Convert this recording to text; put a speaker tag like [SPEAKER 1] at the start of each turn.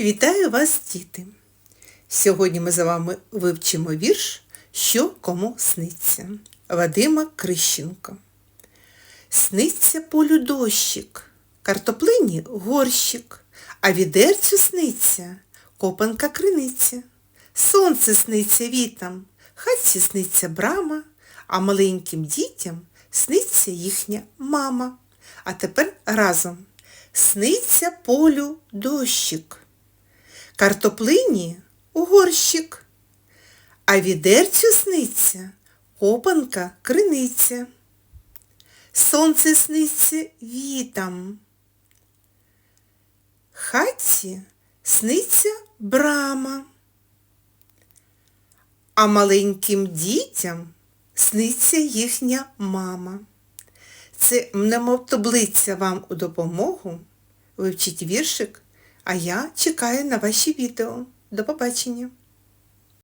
[SPEAKER 1] Вітаю вас, діти! Сьогодні ми з вами вивчимо вірш Що кому сниться Вадима Крищенко. Сниться полю дощик, картоплині горщик, а відерцю сниться копанка криниця. Сонце сниться вітам, хатці сниться брама, а маленьким дітям сниться їхня мама. А тепер разом. Сниться полю дощик, картоплині горщик, а відерцю сниться копанка криниця. Сонце сниться вітам. Хатці сниться брама, а маленьким дітям сниться їхня мама. Це немов таблиця вам у допомогу. Вивчіть віршик, а я чекаю на ваші відео. До побачення!